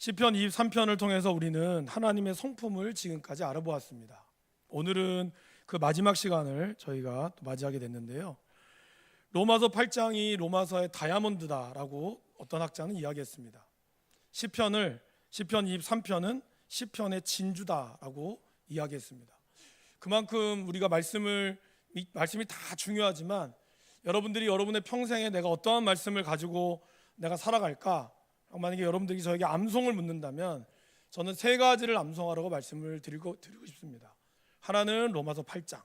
시편 23편을 통해서 우리는 하나님의 성품을 지금까지 알아보았습니다. 오늘은 그 마지막 시간을 저희가 또 맞이하게 됐는데요. 로마서 8장이 로마서의 다이아몬드다라고 어떤 학자는 이야기했습니다. 시편을 시편 23편은 시편의 진주다라고 이야기했습니다. 그만큼 우리가 말씀을 이 말씀이 다 중요하지만 여러분들이 여러분의 평생에 내가 어떠한 말씀을 가지고 내가 살아갈까? 만약에 여러분들이 저에게 암송을 묻는다면 저는 세 가지를 암송하라고 말씀을 드리고 드리고 싶습니다. 하나는 로마서 8장,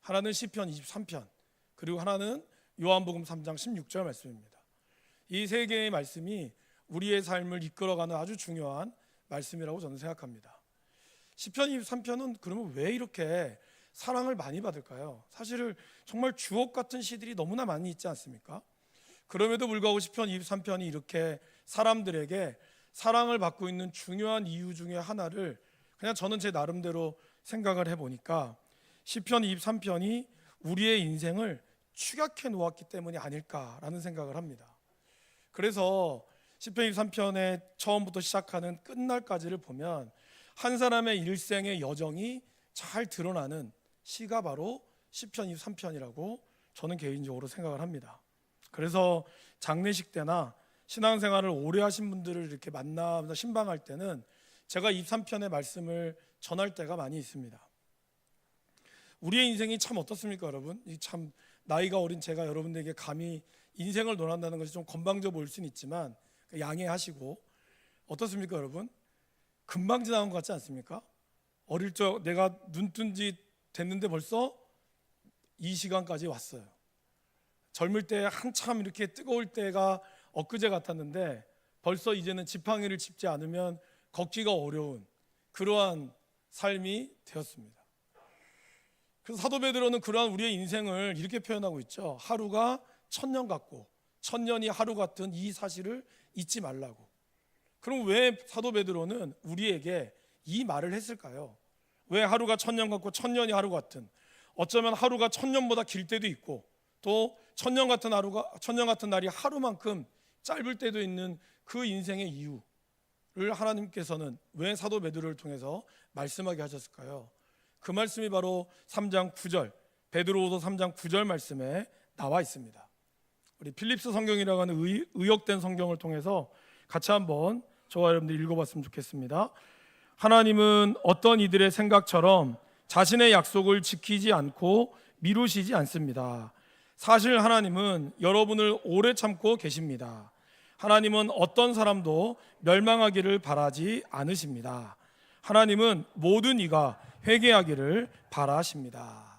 하나는 시편 23편, 그리고 하나는 요한복음 3장 16절 말씀입니다. 이 세 개의 말씀이 우리의 삶을 이끌어가는 아주 중요한 말씀이라고 저는 생각합니다. 시편 23편은 그러면 왜 이렇게 사랑을 많이 받을까요? 사실은 정말 주옥 같은 시들이 너무나 많이 있지 않습니까? 그럼에도 불구하고 시편 23편이 이렇게 사람들에게 사랑을 받고 있는 중요한 이유 중에 하나를 그냥 저는 제 나름대로 생각을 해 보니까 시편 23편이 우리의 인생을 축약해 놓았기 때문이 아닐까라는 생각을 합니다. 그래서 시편 23편의 처음부터 시작하는 끝날까지를 보면 한 사람의 일생의 여정이 잘 드러나는 시가 바로 시편 23편이라고 저는 개인적으로 생각을 합니다. 그래서 장례식 때나 신앙생활을 오래 하신 분들을 이렇게 만나면서 신방할 때는 제가 23편의 말씀을 전할 때가 많이 있습니다. 우리의 인생이 참 어떻습니까, 여러분? 이참 나이가 어린 제가 여러분들에게 감히 인생을 논한다는 것이 좀 건방져 보일 수는 있지만 양해하시고 어떻습니까, 여러분? 금방 지나간 것 같지 않습니까? 어릴 적 내가 눈 뜬 지 됐는데 벌써 이 시간까지 왔어요. 젊을 때 한참 이렇게 뜨거울 때가 엊그제 같았는데 벌써 이제는 지팡이를 짚지 않으면 걷기가 어려운 그러한 삶이 되었습니다. 그래서 사도 베드로는 그러한 우리의 인생을 이렇게 표현하고 있죠. 하루가 천년 같고 천년이 하루 같은 이 사실을 잊지 말라고. 그럼 왜 사도 베드로는 우리에게 이 말을 했을까요? 왜 하루가 천년 같고 천년이 하루 같은 어쩌면 하루가 천년보다 길 때도 있고 또 천년 같은 하루가 천년 같은 날이 하루만큼 짧을 때도 있는 그 인생의 이유를 하나님께서는 왜 사도 베드로를 통해서 말씀하게 하셨을까요? 그 말씀이 바로 3장 9절 베드로후서 3장 9절 말씀에 나와 있습니다. 우리 필립스 성경이라고 하는 의, 의역된 성경을 통해서 같이 한번 저와 여러분들 읽어봤으면 좋겠습니다. 하나님은 어떤 이들의 생각처럼 자신의 약속을 지키지 않고 미루시지 않습니다. 사실 하나님은 여러분을 오래 참고 계십니다. 하나님은 어떤 사람도 멸망하기를 바라지 않으십니다. 하나님은 모든 이가 회개하기를 바라십니다.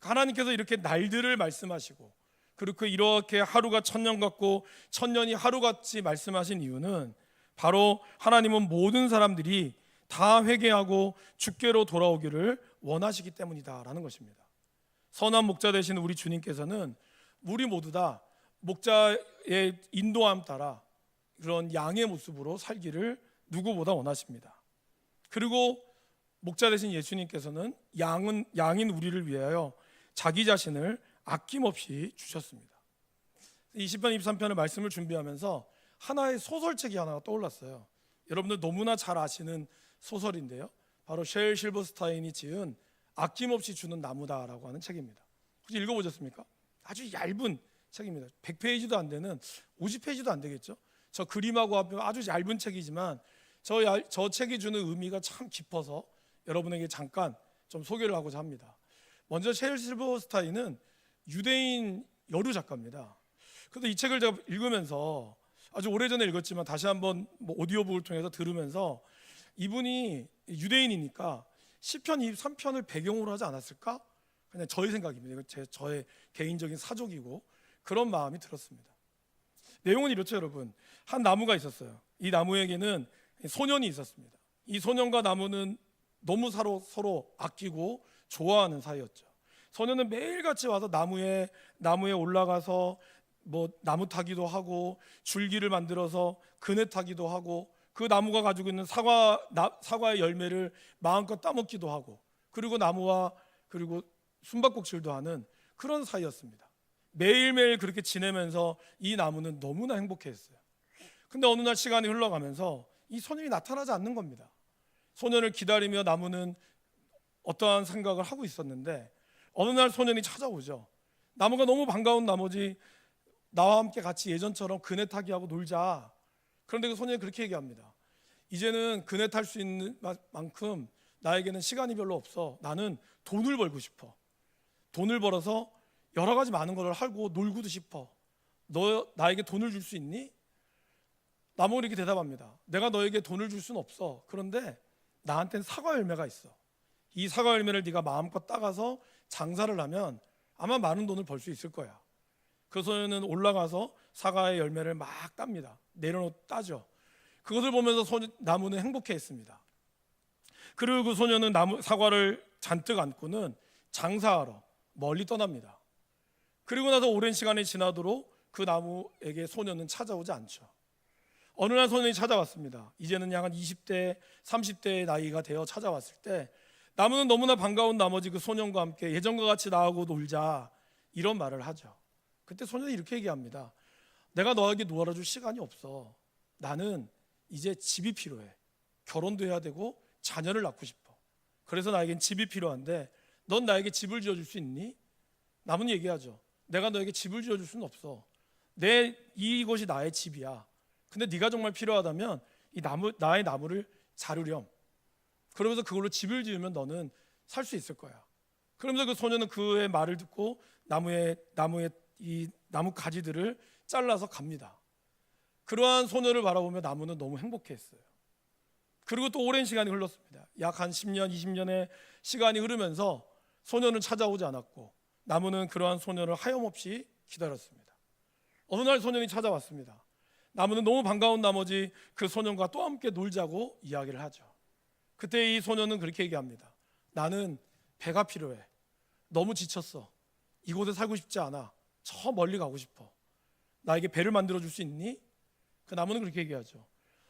하나님께서 이렇게 날들을 말씀하시고 그렇게 이렇게 하루가 천년 같고 천년이 하루같이 말씀하신 이유는 바로 하나님은 모든 사람들이 다 회개하고 주께로 돌아오기를 원하시기 때문이다라는 것입니다. 선한 목자 되신 우리 주님께서는 우리 모두 다 목자의 인도함 따라 그런 양의 모습으로 살기를 누구보다 원하십니다. 그리고 목자 되신 예수님께서는 양은 양인 우리를 위하여 자기 자신을 아낌없이 주셨습니다. 20편 23편의 말씀을 준비하면서 하나의 소설책이 하나가 떠올랐어요. 여러분들 너무나 잘 아시는 소설인데요. 바로 쉘 실버스타인이 지은 아낌없이 주는 나무다라고 하는 책입니다. 혹시 읽어보셨습니까? 아주 얇은 책입니다. 100페이지도 안 되는 50페이지도 안 되겠죠. 저 그림하고 합하면 아주 얇은 책이지만 저, 얇- 저 책이 주는 의미가 참 깊어서 여러분에게 잠깐 좀 소개를 하고자 합니다. 먼저 쉘 실버스타인은 유대인 여류 작가입니다. 그래서 이 책을 제가 읽으면서 아주 오래전에 읽었지만 다시 한번 뭐 오디오북을 통해서 들으면서 이분이 유대인이니까 시편 23편을 배경으로 하지 않았을까? 그냥 저의 생각입니다. 이거 제 저의 개인적인 사족이고 그런 마음이 들었습니다. 내용은 이렇죠, 여러분. 한 나무가 있었어요. 이 나무에게는 소년이 있었습니다. 이 소년과 나무는 너무 서로 서로 아끼고 좋아하는 사이였죠. 소년은 매일같이 와서 나무에 나무에 올라가서 뭐 나무 타기도 하고 줄기를 만들어서 그네 타기도 하고 그 나무가 가지고 있는 사과 나, 사과의 열매를 마음껏 따먹기도 하고 그리고 나무와 그리고 숨바꼭질도 하는 그런 사이였습니다. 매일매일 그렇게 지내면서 이 나무는 너무나 행복해했어요. 근데 어느 날 시간이 흘러가면서 이 소년이 나타나지 않는 겁니다. 소년을 기다리며 나무는 어떠한 생각을 하고 있었는데 어느 날 소년이 찾아오죠. 나무가 너무 반가운 나머지 나와 함께 같이 예전처럼 그네 타기 하고 놀자. 그런데 그 소년이 그렇게 얘기합니다. 이제는 그네 탈 수 있는 마- 만큼 나에게는 시간이 별로 없어. 나는 돈을 벌고 싶어. 돈을 벌어서 여러 가지 많은 것을 하고 놀고도 싶어. 너 나에게 돈을 줄 수 있니? 나무가 이렇게 대답합니다. 내가 너에게 돈을 줄 수는 없어. 그런데 나한테는 사과 열매가 있어. 이 사과 열매를 네가 마음껏 따가서 장사를 하면 아마 많은 돈을 벌 수 있을 거야. 그 소년은 올라가서 사과의 열매를 막 땁니다. 내려놓 따죠. 그것을 보면서 소, 나무는 행복해했습니다. 그리고 그 소년은 나무 사과를 잔뜩 안고는 장사하러 멀리 떠납니다. 그리고 나서 오랜 시간이 지나도록 그 나무에게 소년은 찾아오지 않죠. 어느 날 소년이 찾아왔습니다. 이제는 약 한 20대, 30대의 나이가 되어 찾아왔을 때 나무는 너무나 반가운 나머지 그 소년과 함께 예전과 같이 나하고 놀자 이런 말을 하죠. 그때 소년이 이렇게 얘기합니다. 내가 너에게 놀아줄 시간이 없어. 나는 이제 집이 필요해. 결혼도 해야 되고 자녀를 낳고 싶어. 그래서 나에겐 집이 필요한데 넌 나에게 집을 지어줄 수 있니? 남은 얘기하죠. 내가 너에게 집을 지어줄 수는 없어. 내 이곳이 나의 집이야. 근데 네가 정말 필요하다면 이 나무 나의 나무를 자르렴. 그러면서 그걸로 집을 지으면 너는 살 수 있을 거야. 그러면서 그 소년은 그의 말을 듣고 나무의 나무의 이 나무 가지들을 잘라서 갑니다. 그러한 소년을 바라보며 나무는 너무 행복해했어요. 그리고 또 오랜 시간이 흘렀습니다. 약 한 10년, 20년의 시간이 흐르면서 소년은 찾아오지 않았고 나무는 그러한 소년을 하염없이 기다렸습니다. 어느 날 소년이 찾아왔습니다. 나무는 너무 반가운 나머지 그 소년과 또 함께 놀자고 이야기를 하죠. 그때 이 소년은 그렇게 얘기합니다. 나는 배가 필요해. 너무 지쳤어. 이곳에 살고 싶지 않아. 저 멀리 가고 싶어. 나에게 배를 만들어 줄 수 있니? 그 나무는 그렇게 얘기하죠.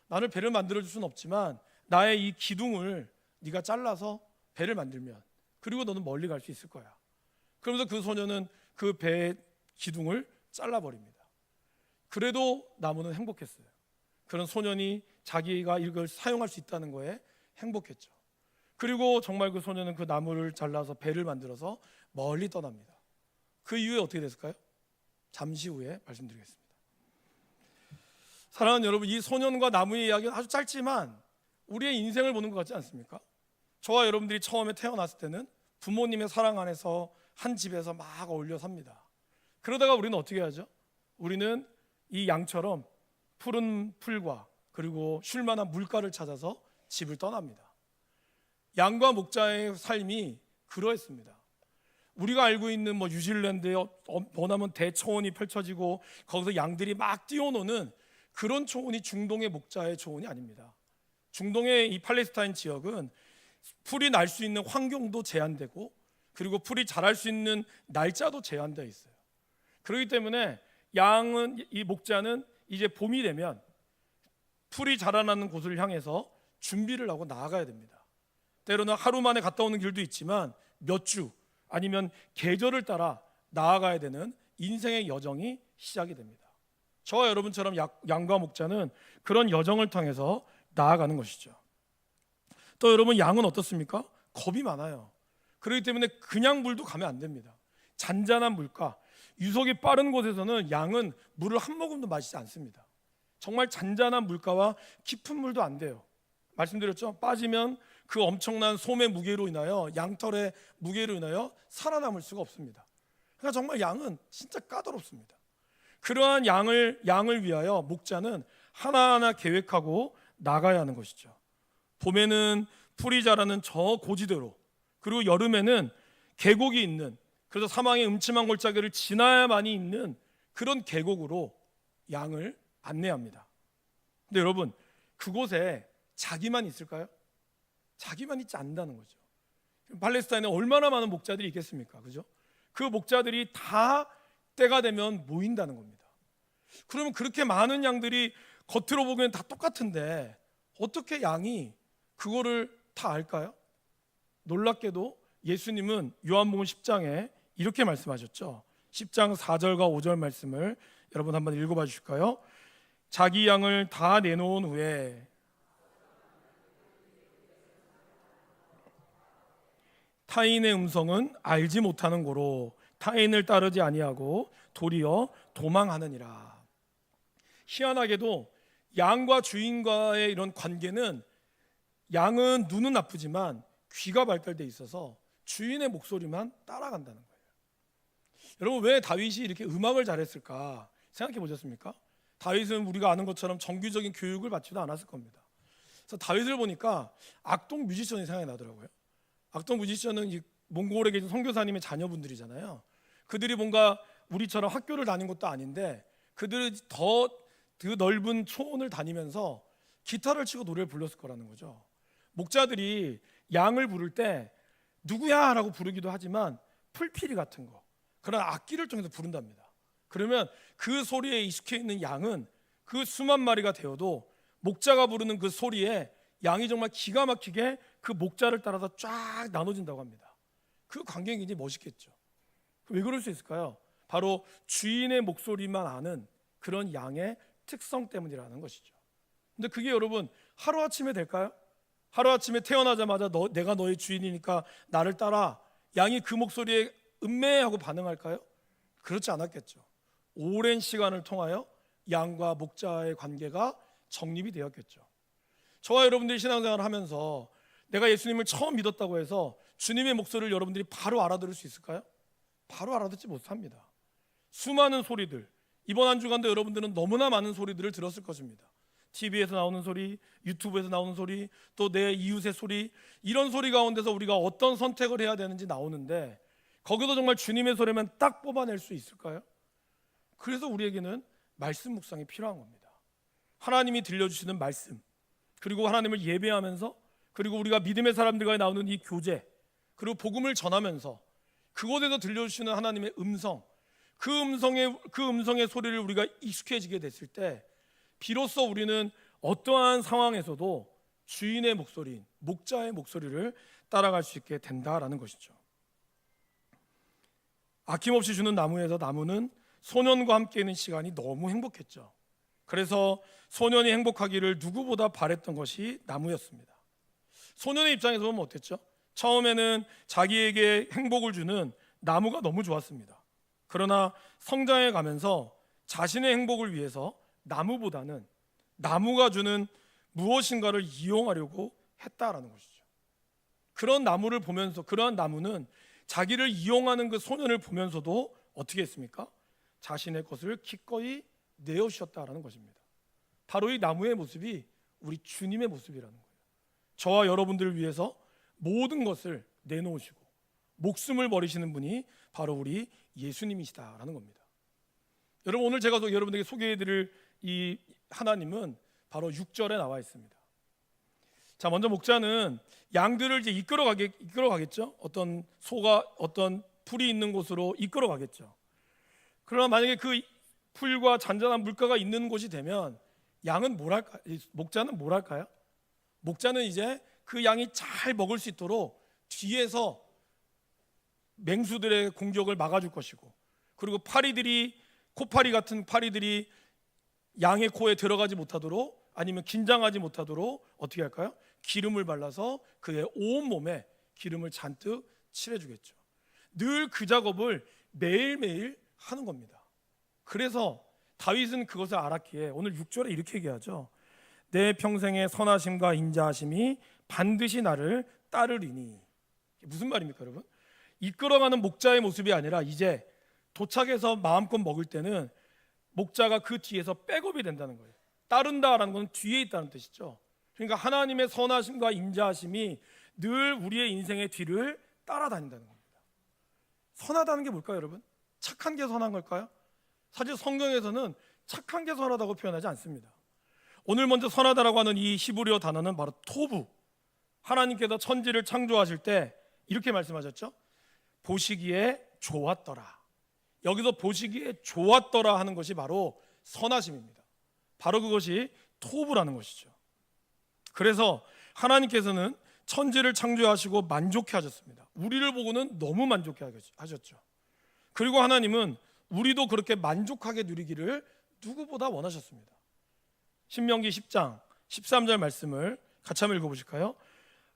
나를 배를 만들어 줄 수는 없지만 나의 이 기둥을 네가 잘라서 배를 만들면 그리고 너는 멀리 갈 수 있을 거야. 그러면서 그 소년은 그 배의 기둥을 잘라 버립니다. 그래도 나무는 행복했어요. 그런 소년이 자기가 이걸 사용할 수 있다는 거에 행복했죠. 그리고 정말 그 소년은 그 나무를 잘라서 배를 만들어서 멀리 떠납니다. 그 이후에 어떻게 됐을까요? 잠시 후에 말씀드리겠습니다. 사랑하는 여러분, 이 소년과 나무의 이야기는 아주 짧지만 우리의 인생을 보는 것 같지 않습니까? 저와 여러분들이 처음에 태어났을 때는 부모님의 사랑 안에서 한 집에서 막 어울려 삽니다. 그러다가 우리는 어떻게 하죠? 우리는 이 양처럼 푸른 풀과 그리고 쉴 만한 물가를 찾아서 집을 떠납니다. 양과 목자의 삶이 그러했습니다. 우리가 알고 있는 뭐 뉴질랜드에 어- 어- 머나먼 대초원이 펼쳐지고 거기서 양들이 막 뛰어노는 그런 초원이 중동의 목자의 초원이 아닙니다. 중동의 이 팔레스타인 지역은 풀이 날 수 있는 환경도 제한되고 그리고 풀이 자랄 수 있는 날짜도 제한되어 있어요. 그렇기 때문에 양은 이 목자는 이제 봄이 되면 풀이 자라나는 곳을 향해서 준비를 하고 나아가야 됩니다. 때로는 하루 만에 갔다 오는 길도 있지만 몇 주 아니면 계절을 따라 나아가야 되는 인생의 여정이 시작이 됩니다. 저와 여러분처럼 약- 양과 목자는 그런 여정을 통해서 나아가는 것이죠. 또 여러분 양은 어떻습니까? 겁이 많아요. 그렇기 때문에 그냥 물도 가면 안 됩니다. 잔잔한 물가, 유속이 빠른 곳에서는 양은 물을 한 모금도 마시지 않습니다. 정말 잔잔한 물가와 깊은 물도 안 돼요. 말씀드렸죠? 빠지면 그 엄청난 솜의 무게로 인하여 양털의 무게로 인하여 살아남을 수가 없습니다. 그러니까 정말 양은 진짜 까다롭습니다. 그러한 양을 양을 위하여 목자는 하나하나 계획하고 나가야 하는 것이죠. 봄에는 풀이 자라는 저 고지대로 그리고 여름에는 계곡이 있는 그래서 사망의 음침한 골짜기를 지나야만이 있는 그런 계곡으로 양을 안내합니다. 근데 여러분 그곳에 자기만 있을까요? 자기만 있지 않는다는 거죠. 팔레스타인에 얼마나 많은 목자들이 있겠습니까? 그죠? 그 목자들이 다 때가 되면 모인다는 겁니다. 그러면 그렇게 많은 양들이 겉으로 보기엔 다 똑같은데 어떻게 양이 그거를 다 알까요? 놀랍게도 예수님은 요한복음 10장에 이렇게 말씀하셨죠. 10장 4절과 5절 말씀을 여러분 한번 읽어봐 주실까요? 자기 양을 다 내놓은 후에 타인의 음성은 알지 못하는 고로 타인을 따르지 아니하고 도리어 도망하느니라. 희한하게도 양과 주인과의 이런 관계는 양은 눈은 나쁘지만 귀가 발달돼 있어서 주인의 목소리만 따라간다는 거예요. 여러분 왜 다윗이 이렇게 음악을 잘했을까 생각해 보셨습니까? 다윗은 우리가 아는 것처럼 정규적인 교육을 받지도 않았을 겁니다. 그래서 다윗을 보니까 악동 뮤지션이 생각이 나더라고요. 악동 뮤지션은 이 몽골에 계신 선교사님의 자녀분들이잖아요. 그들이 뭔가 우리처럼 학교를 다닌 것도 아닌데 그들이 더 그 넓은 초원을 다니면서 기타를 치고 노래를 불렀을 거라는 거죠. 목자들이 양을 부를 때 누구야라고 부르기도 하지만 풀피리 같은 거 그런 악기를 통해서 부른답니다. 그러면 그 소리에 익숙해 있는 양은 그 수만 마리가 되어도 목자가 부르는 그 소리에 양이 정말 기가 막히게 그 목자를 따라서 쫙 나눠진다고 합니다. 그 광경이 굉장히 멋있겠죠. 왜 그럴 수 있을까요? 바로 주인의 목소리만 아는 그런 양의 특성 때문이라는 것이죠. 근데 그게 여러분 하루 아침에 될까요? 하루 아침에 태어나자마자 너, 내가 너의 주인이니까 나를 따라 양이 그 목소리에 음매하고 반응할까요? 그렇지 않았겠죠. 오랜 시간을 통하여 양과 목자의 관계가 정립이 되었겠죠. 저와 여러분들이 신앙생활을 하면서 내가 예수님을 처음 믿었다고 해서 주님의 목소리를 여러분들이 바로 알아들을 수 있을까요? 바로 알아듣지 못합니다. 수많은 소리들 이번 한 주간도 여러분들은 너무나 많은 소리들을 들었을 것입니다. TV에서 나오는 소리, 유튜브에서 나오는 소리, 또 내 이웃의 소리 이런 소리 가운데서 우리가 어떤 선택을 해야 되는지 나오는데 거기서 정말 주님의 소리만 딱 뽑아낼 수 있을까요? 그래서 우리에게는 말씀 묵상이 필요한 겁니다. 하나님이 들려주시는 말씀 그리고 하나님을 예배하면서 그리고 우리가 믿음의 사람들과 나오는 이 교제 그리고 복음을 전하면서 그곳에서 들려주시는 하나님의 음성 그 음성의 그 음성의 소리를 우리가 익숙해지게 됐을 때 비로소 우리는 어떠한 상황에서도 주인의 목소리, 목자의 목소리를 따라갈 수 있게 된다라는 것이죠. 아낌없이 주는 나무에서 나무는 소년과 함께 있는 시간이 너무 행복했죠. 그래서 소년이 행복하기를 누구보다 바랬던 것이 나무였습니다. 소년의 입장에서 보면 어땠죠? 처음에는 자기에게 행복을 주는 나무가 너무 좋았습니다. 그러나 성장해 가면서 자신의 행복을 위해서 나무보다는 나무가 주는 무엇인가를 이용하려고 했다라는 것이죠. 그런 나무를 보면서 그러한 나무는 자기를 이용하는 그 소년을 보면서도 어떻게 했습니까? 자신의 것을 기꺼이 내어주셨다라는 것입니다. 바로 이 나무의 모습이 우리 주님의 모습이라는 거예요. 저와 여러분들을 위해서 모든 것을 내놓으시고 목숨을 버리시는 분이 바로 우리 예수님이시다라는 겁니다. 여러분 오늘 제가 여러분에게 소개해드릴 이 하나님은 바로 6절에 나와 있습니다. 자 먼저 목자는 양들을 이제 이끌어 가게 이끌어 가겠죠. 어떤 소가 어떤 풀이 있는 곳으로 이끌어 가겠죠. 그러나 만약에 그 풀과 잔잔한 물가가 있는 곳이 되면 양은 뭐랄까 목자는 뭐랄까요? 목자는 이제 그 양이 잘 먹을 수 있도록 뒤에서 맹수들의 공격을 막아줄 것이고 그리고 파리들이 코파리 같은 파리들이 양의 코에 들어가지 못하도록 아니면 긴장하지 못하도록 어떻게 할까요? 기름을 발라서 그의 온 몸에 기름을 잔뜩 칠해주겠죠. 늘 그 작업을 매일매일 하는 겁니다. 그래서 다윗은 그것을 알았기에 오늘 6절에 이렇게 얘기하죠. 내 평생의 선하심과 인자하심이 반드시 나를 따르리니. 무슨 말입니까, 여러분? 이끌어가는 목자의 모습이 아니라 이제 도착해서 마음껏 먹을 때는 목자가 그 뒤에서 백업이 된다는 거예요. 따른다라는 건 뒤에 있다는 뜻이죠. 그러니까 하나님의 선하심과 인자하심이 늘 우리의 인생의 뒤를 따라다닌다는 겁니다. 선하다는 게 뭘까요, 여러분? 착한 게 선한 걸까요? 사실 성경에서는 착한 게 선하다고 표현하지 않습니다. 오늘 먼저 선하다라고 하는 이 히브리어 단어는 바로 토부. 하나님께서 천지를 창조하실 때 이렇게 말씀하셨죠. 보시기에 좋았더라. 여기서 보시기에 좋았더라 하는 것이 바로 선하심입니다. 바로 그것이 토부라는 것이죠. 그래서 하나님께서는 천지를 창조하시고 만족해 하셨습니다. 우리를 보고는 너무 만족해 하셨죠. 그리고 하나님은 우리도 그렇게 만족하게 누리기를 누구보다 원하셨습니다. 신명기 10장 13절 말씀을 같이 한번 읽어 보실까요?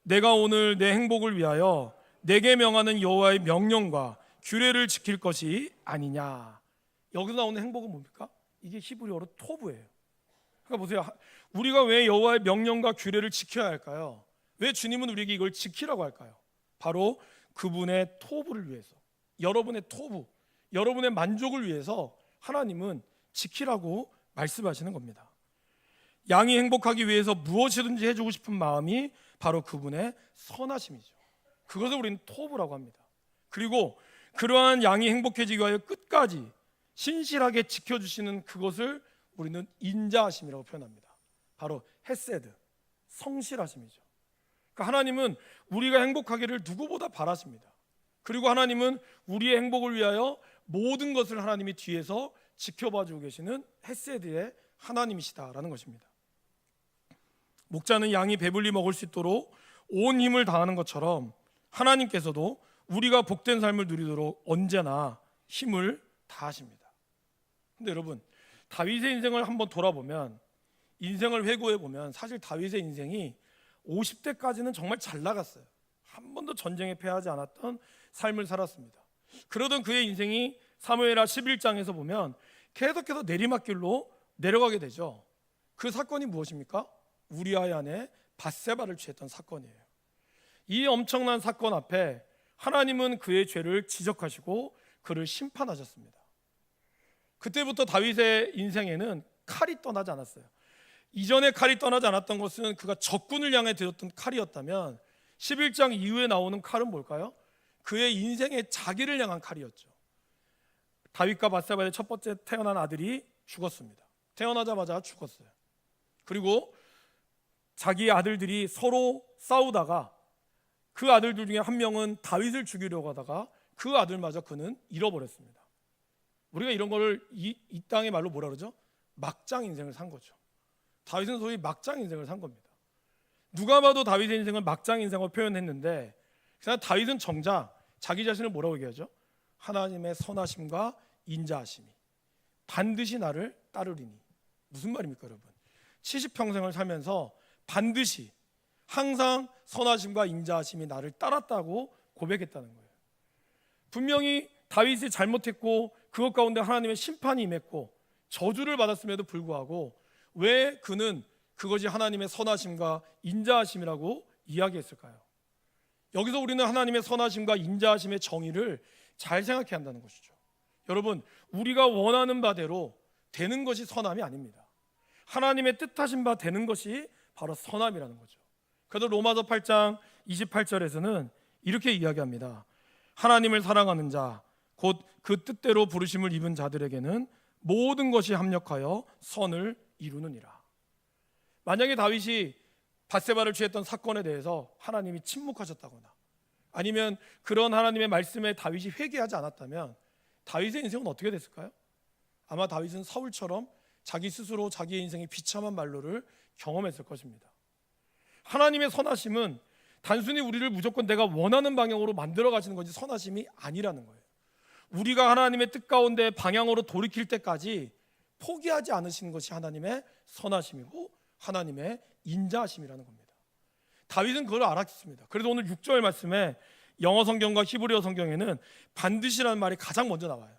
내가 오늘 내 행복을 위하여 내게 명하는 여호와의 명령과 규례를 지킬 것이 아니냐. 여기서 나오는 행복은 뭡니까? 이게 히브리어로 토브예요. 그러니까 보세요. 우리가 왜 여호와의 명령과 규례를 지켜야 할까요? 왜 주님은 우리에게 이걸 지키라고 할까요? 바로 그분의 토부를 위해서, 여러분의 토부, 여러분의 만족을 위해서 하나님은 지키라고 말씀하시는 겁니다. 양이 행복하기 위해서 무엇이든지 해주고 싶은 마음이 바로 그분의 선하심이죠. 그것을 우리는 토부라고 합니다. 그리고 그러한 양이 행복해지기 위하여 끝까지 신실하게 지켜주시는 그것을 우리는 인자하심이라고 표현합니다. 바로 헤세드, 성실하심이죠. 그러니까 하나님은 우리가 행복하기를 누구보다 바라십니다. 그리고 하나님은 우리의 행복을 위하여 모든 것을 하나님이 뒤에서 지켜봐 주고 계시는 헤세드의 하나님이시다라는 것입니다. 목자는 양이 배불리 먹을 수 있도록 온 힘을 다하는 것처럼 하나님께서도 우리가 복된 삶을 누리도록 언제나 힘을 다하십니다. 근데 여러분, 다윗의 인생을 한번 돌아보면 인생을 회고해 보면 사실 다윗의 인생이 50대까지는 정말 잘 나갔어요. 한 번도 전쟁에 패하지 않았던 삶을 살았습니다. 그러던 그의 인생이 사무엘하 11장에서 보면 계속해서 내리막길로 내려가게 되죠. 그 사건이 무엇입니까? 우리아의 바세바를 취했던 사건이에요. 이 엄청난 사건 앞에 하나님은 그의 죄를 지적하시고 그를 심판하셨습니다. 그때부터 다윗의 인생에는 칼이 떠나지 않았어요. 이전에 칼이 떠나지 않았던 것은 그가 적군을 향해 들었던 칼이었다면 11장 이후에 나오는 칼은 뭘까요? 그의 인생의 자기를 향한 칼이었죠. 다윗과 바세바의 첫 번째 태어난 아들이 죽었습니다. 태어나자마자 죽었어요. 그리고 자기 아들들이 서로 싸우다가 그 아들들 중에 한 명은 다윗을 죽이려고 하다가 그 아들마저 그는 잃어버렸습니다. 우리가 이런 거를 이, 이 땅의 말로 뭐라 그러죠? 막장 인생을 산 거죠. 다윗은 소위 막장 인생을 산 겁니다. 누가 봐도 다윗의 인생을 막장 인생으로 표현했는데 그냥 다윗은 정작 자기 자신을 뭐라고 얘기하죠? 하나님의 선하심과 인자하심이 반드시 나를 따르리니 무슨 말입니까, 여러분? 70평생을 살면서 반드시 항상 선하심과 인자하심이 나를 따랐다고 고백했다는 거예요. 분명히 다윗이 잘못했고 그것 가운데 하나님의 심판이 임했고 저주를 받았음에도 불구하고 왜 그는 그것이 하나님의 선하심과 인자하심이라고 이야기했을까요? 여기서 우리는 하나님의 선하심과 인자하심의 정의를 잘 생각해야 한다는 것이죠. 여러분, 우리가 원하는 바대로 되는 것이 선함이 아닙니다. 하나님의 뜻하신 바 되는 것이 바로 선함이라는 거죠. 그래서 로마서 8장 28절에서는 이렇게 이야기합니다. 하나님을 사랑하는 자, 곧 그 뜻대로 부르심을 입은 자들에게는 모든 것이 합력하여 선을 이루느니라. 만약에 다윗이 바세바를 취했던 사건에 대해서 하나님이 침묵하셨다거나 아니면 그런 하나님의 말씀에 다윗이 회개하지 않았다면 다윗의 인생은 어떻게 됐을까요? 아마 다윗은 사울처럼 자기 스스로 자기의 인생의 비참한 말로를 경험했을 것입니다. 하나님의 선하심은 단순히 우리를 무조건 내가 원하는 방향으로 만들어 가시는 것이 선하심이 아니라는 거예요. 우리가 하나님의 뜻 가운데 방향으로 돌이킬 때까지 포기하지 않으시는 것이 하나님의 선하심이고 하나님의 인자하심이라는 겁니다. 다윗은 그걸 알았습니다. 그래서 오늘 6절 말씀에 영어 성경과 히브리어 성경에는 반드시라는 말이 가장 먼저 나와요.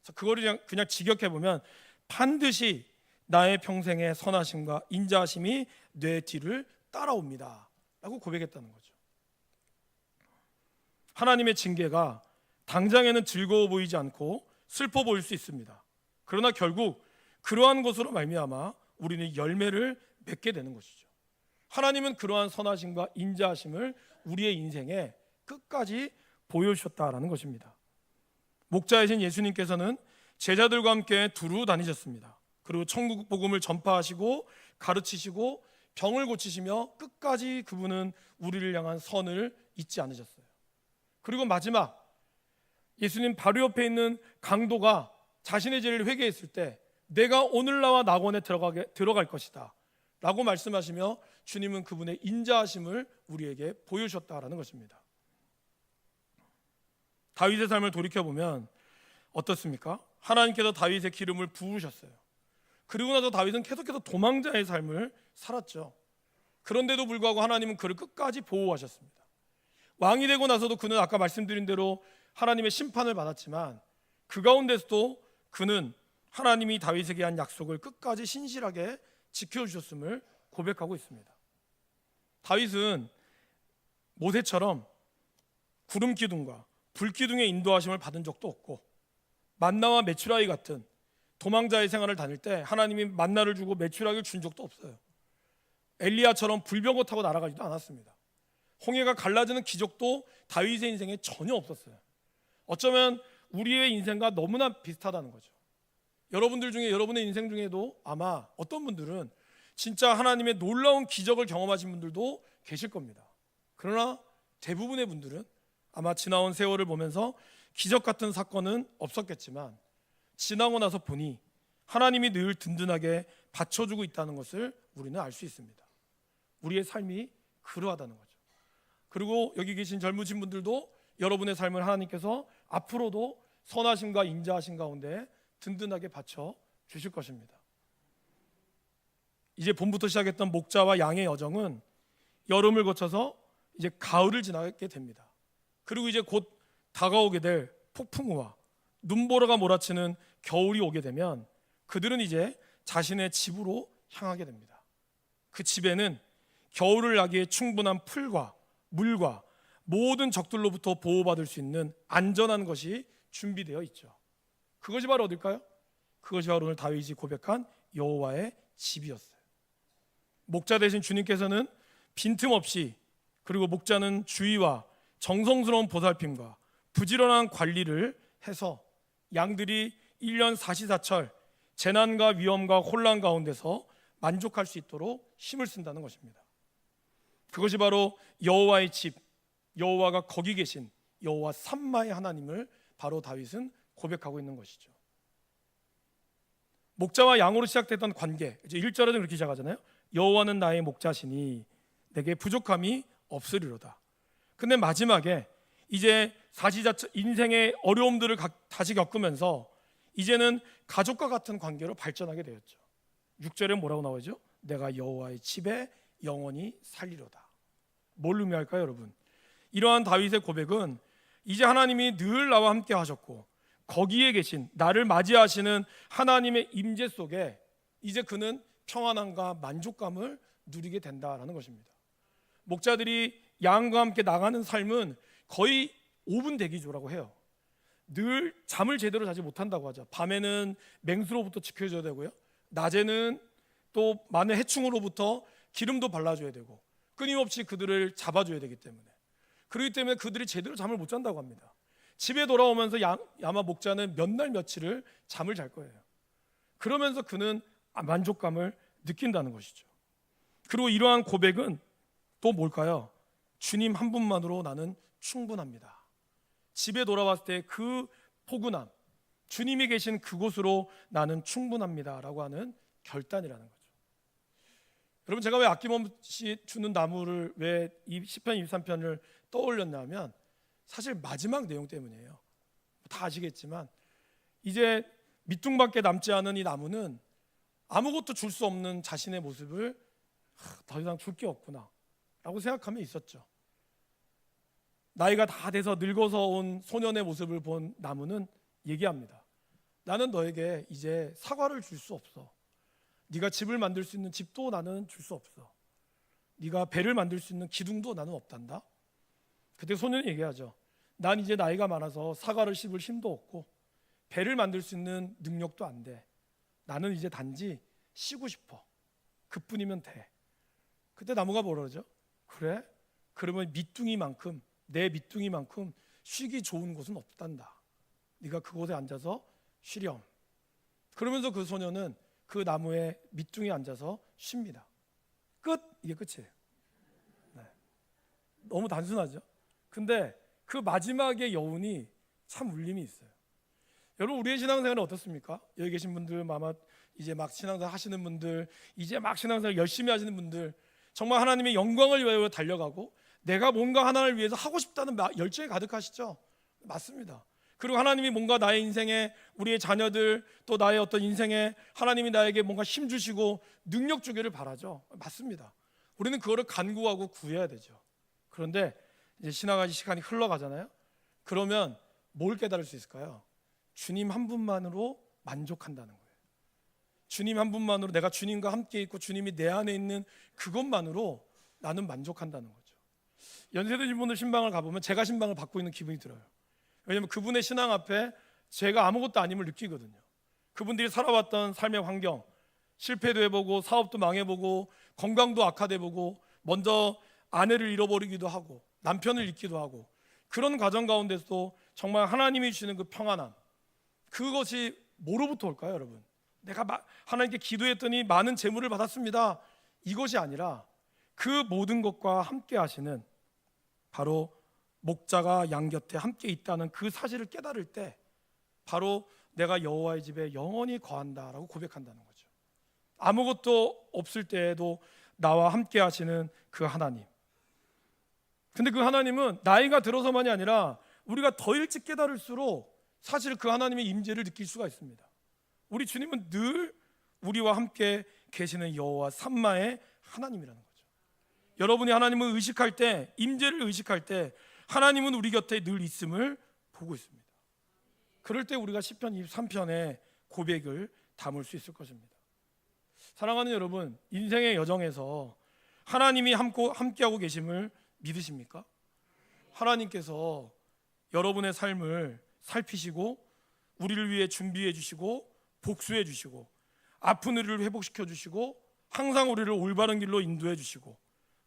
그래서 그거를 그냥, 그냥 직역해 보면 반드시 나의 평생의 선하심과 인자하심이 내 뒤를 따라옵니다. 라고 고백했다는 거죠. 하나님의 징계가 당장에는 즐거워 보이지 않고 슬퍼 보일 수 있습니다. 그러나 결국 그러한 것으로 말미암아 우리는 열매를 맺게 되는 것이죠. 하나님은 그러한 선하심과 인자하심을 우리의 인생에 끝까지 보여주셨다라는 것입니다. 목자이신 예수님께서는 제자들과 함께 두루 다니셨습니다. 그리고 천국 복음을 전파하시고 가르치시고 병을 고치시며 끝까지 그분은 우리를 향한 선을 잊지 않으셨어요. 그리고 마지막 예수님 바로 옆에 있는 강도가 자신의 죄를 회개했을 때 내가 오늘 나와 낙원에 들어가게 들어갈 것이다. 라고 말씀하시며 주님은 그분의 인자하심을 우리에게 보여주셨다라는 것입니다. 다윗의 삶을 돌이켜 보면 어떻습니까? 하나님께서 다윗의 기름을 부으셨어요. 그리고 나서 다윗은 계속해서 도망자의 삶을 살았죠. 그런데도 불구하고 하나님은 그를 끝까지 보호하셨습니다. 왕이 되고 나서도 그는 아까 말씀드린 대로 하나님의 심판을 받았지만 그 가운데서도 그는 하나님이 다윗에게 한 약속을 끝까지 신실하게 지켜주셨음을 고백하고 있습니다. 다윗은 모세처럼 구름 기둥과 불 기둥의 인도하심을 받은 적도 없고 만나와 메추라기 같은 도망자의 생활을 다닐 때 하나님이 만나를 주고 메추라기를 준 적도 없어요. 엘리야처럼 불병거 타고 날아가지도 않았습니다. 홍해가 갈라지는 기적도 다윗의 인생에 전혀 없었어요. 어쩌면 우리의 인생과 너무나 비슷하다는 거죠. 여러분들 중에 여러분의 인생 중에도 아마 어떤 분들은 진짜 하나님의 놀라운 기적을 경험하신 분들도 계실 겁니다. 그러나 대부분의 분들은 아마 지나온 세월을 보면서 기적 같은 사건은 없었겠지만 지나고 나서 보니 하나님이 늘 든든하게 받쳐주고 있다는 것을 우리는 알 수 있습니다. 우리의 삶이 그러하다는 거죠. 그리고 여기 계신 젊으신 분들도 여러분의 삶을 하나님께서 앞으로도 선하심과 인자하심 가운데 든든하게 받쳐 주실 것입니다. 이제 봄부터 시작했던 목자와 양의 여정은 여름을 거쳐서 이제 가을을 지나게 됩니다. 그리고 이제 곧 다가오게 될 폭풍우와 눈보라가 몰아치는 겨울이 오게 되면 그들은 이제 자신의 집으로 향하게 됩니다. 그 집에는 겨울을 나기에 충분한 풀과 물과 모든 적들로부터 보호받을 수 있는 안전한 것이 준비되어 있죠. 그것이 바로 어딜까요? 그것이 바로 오늘 다윗이 고백한 여호와의 집이었어요. 목자 대신 주님께서는 빈틈없이 그리고 목자는 주의와 정성스러운 보살핌과 부지런한 관리를 해서 양들이 1년 사시사철 재난과 위험과 혼란 가운데서 만족할 수 있도록 힘을 쓴다는 것입니다. 그것이 바로 여호와의 집, 여호와가 거기 계신 여호와 삼마의 하나님을 바로 다윗은 고백하고 있는 것이죠. 목자와 양으로 시작됐던 관계, 이제 1절에도 그렇게 시작하잖아요. 여호와는 나의 목자시니 내게 부족함이 없으리로다. 근데 마지막에 이제 사시자체 인생의 어려움들을 가- 다시 겪으면서 이제는 가족과 같은 관계로 발전하게 되었죠. 6절에 뭐라고 나오죠? 내가 여호와의 집에 영원히 살리로다. 뭘 의미할까요, 여러분? 이러한 다윗의 고백은 이제 하나님이 늘 나와 함께 하셨고 거기에 계신 나를 맞이하시는 하나님의 임재 속에 이제 그는 평안함과 만족감을 누리게 된다라는 것입니다. 목자들이 양과 함께 나가는 삶은 거의 5분 대기조라고 해요. 늘 잠을 제대로 자지 못한다고 하죠. 밤에는 맹수로부터 지켜줘야 되고요. 낮에는 또 많은 해충으로부터 기름도 발라줘야 되고 끊임없이 그들을 잡아줘야 되기 때문에 그렇기 때문에 그들이 제대로 잠을 못 잔다고 합니다. 집에 돌아오면서 야, 야마 목자는 몇 날 며칠을 잠을 잘 거예요. 그러면서 그는 만족감을 느낀다는 것이죠. 그리고 이러한 고백은 또 뭘까요? 주님 한 분만으로 나는 충분합니다. 집에 돌아왔을 때 그 포근함, 주님이 계신 그곳으로 나는 충분합니다라고 하는 결단이라는 거죠. 여러분 제가 왜 아낌없이 주는 나무를 왜 이 시편 23편을 떠올렸냐면 사실 마지막 내용 때문이에요. 다 아시겠지만 이제 밑둥밖에 남지 않은 이 나무는 아무것도 줄 수 없는 자신의 모습을 하, 더 이상 줄 게 없구나 라고 생각하며 있었죠. 나이가 다 돼서 늙어서 온 소년의 모습을 본 나무는 얘기합니다. 나는 너에게 이제 사과를 줄 수 없어. 네가 집을 만들 수 있는 집도 나는 줄 수 없어. 네가 배를 만들 수 있는 기둥도 나는 없단다. 그때 소년이 얘기하죠. 난 이제 나이가 많아서 사과를 씹을 힘도 없고 배를 만들 수 있는 능력도 안 돼. 나는 이제 단지 쉬고 싶어. 그뿐이면 돼. 그때 나무가 뭐라 그러죠? 그래? 그러면 밑둥이만큼 내 밑둥이만큼 쉬기 좋은 곳은 없단다. 네가 그곳에 앉아서 쉬렴. 그러면서 그 소녀는 그 나무에 밑둥이 앉아서 쉽니다. 끝 이게 끝이에요. 네. 너무 단순하죠. 근데 그 마지막의 여운이 참 울림이 있어요. 여러분 우리의 신앙생활은 어떻습니까? 여기 계신 분들 아마 이제 막 신앙생활 하시는 분들 이제 막 신앙생활 열심히 하시는 분들 정말 하나님의 영광을 위하여 달려가고 내가 뭔가 하나를 위해서 하고 싶다는 마- 열정이 가득하시죠? 맞습니다. 그리고 하나님이 뭔가 나의 인생에 우리의 자녀들 또 나의 어떤 인생에 하나님이 나에게 뭔가 힘 주시고 능력 주기를 바라죠. 맞습니다. 우리는 그거를 간구하고 구해야 되죠. 그런데 이제 신앙의 시간이 흘러가잖아요. 그러면 뭘 깨달을 수 있을까요? 주님 한 분만으로 만족한다는 거예요. 주님 한 분만으로 내가 주님과 함께 있고 주님이 내 안에 있는 그것만으로 나는 만족한다는 거죠. 연세대 분들 신방을 가보면 제가 신방을 받고 있는 기분이 들어요. 왜냐하면 그분의 신앙 앞에 제가 아무것도 아님을 느끼거든요. 그분들이 살아왔던 삶의 환경, 실패도 해보고 사업도 망해보고 건강도 악화돼보고 먼저 아내를 잃어버리기도 하고 남편을 잃기도 하고 그런 과정 가운데서도 정말 하나님이 주시는 그 평안함 그것이 뭐로부터 올까요, 여러분? 내가 마- 하나님께 기도했더니 많은 재물을 받았습니다. 이것이 아니라 그 모든 것과 함께 하시는 바로 목자가 양 곁에 함께 있다는 그 사실을 깨달을 때 바로 내가 여호와의 집에 영원히 거한다라고 고백한다는 거죠. 아무것도 없을 때에도 나와 함께 하시는 그 하나님. 근데 그 하나님은 나이가 들어서만이 아니라 우리가 더 일찍 깨달을수록 사실 그 하나님의 임재를 느낄 수가 있습니다. 우리 주님은 늘 우리와 함께 계시는 여호와 삼마의 하나님이라는 거죠. 여러분이 하나님을 의식할 때, 임재를 의식할 때 하나님은 우리 곁에 늘 있음을 보고 있습니다. 그럴 때 우리가 시편 23편의 고백을 담을 수 있을 것입니다. 사랑하는 여러분, 인생의 여정에서 하나님이 함께 함께하고 계심을 믿으십니까? 하나님께서 여러분의 삶을 살피시고 우리를 위해 준비해 주시고 복수해 주시고 아픈 우리를 회복시켜 주시고 항상 우리를 올바른 길로 인도해 주시고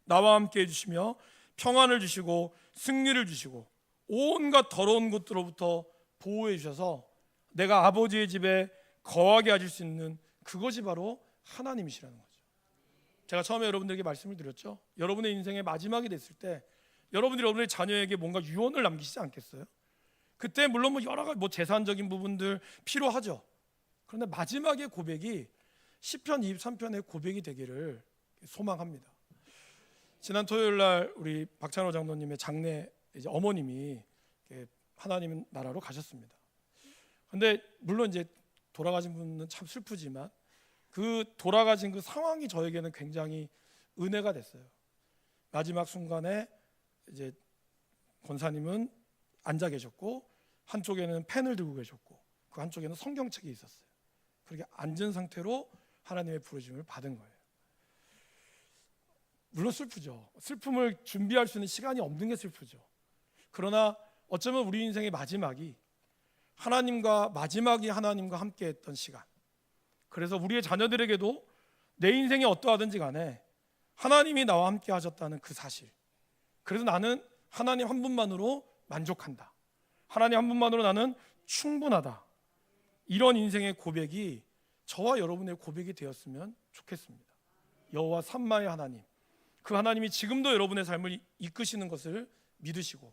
나와 함께 해 주시며 평안을 주시고 승리를 주시고 온갖 더러운 것들로부터 보호해 주셔서 내가 아버지의 집에 거하게 하실 수 있는 그것이 바로 하나님이시라는 거죠. 제가 처음에 여러분들에게 말씀을 드렸죠. 여러분의 인생의 마지막이 됐을 때 여러분들이 여러분의 자녀에게 뭔가 유언을 남기시지 않겠어요? 그때 물론 뭐 여러 가지 뭐 재산적인 부분들 필요하죠. 그런데 마지막의 고백이 시편 23편의 고백이 되기를 소망합니다. 지난 토요일 날 우리 박찬호 장로님의 장례 이제 어머님이 하나님 나라로 가셨습니다. 근데 물론 이제 돌아가신 분은 참 슬프지만 그 돌아가신 그 상황이 저에게는 굉장히 은혜가 됐어요. 마지막 순간에 이제 권사님은 앉아 계셨고 한쪽에는 펜을 들고 계셨고 그 한쪽에는 성경책이 있었어요. 그렇게 앉은 상태로 하나님의 부르심을 받은 거예요. 물론 슬프죠. 슬픔을 준비할 수 있는 시간이 없는 게 슬프죠. 그러나 어쩌면 우리 인생의 마지막이 하나님과 마지막이 하나님과 함께 했던 시간. 그래서 우리의 자녀들에게도 내 인생이 어떠하든지 간에 하나님이 나와 함께 하셨다는 그 사실. 그래서 나는 하나님 한 분만으로 만족한다. 하나님 한 분만으로 나는 충분하다. 이런 인생의 고백이 저와 여러분의 고백이 되었으면 좋겠습니다. 여호와 삼마의 하나님. 그 하나님이 지금도 여러분의 삶을 이끄시는 것을 믿으시고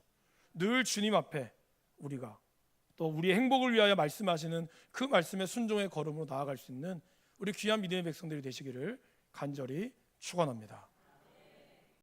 늘 주님 앞에 우리가 또 우리의 행복을 위하여 말씀하시는 그 말씀의 순종의 걸음으로 나아갈 수 있는 우리 귀한 믿음의 백성들이 되시기를 간절히 축원합니다.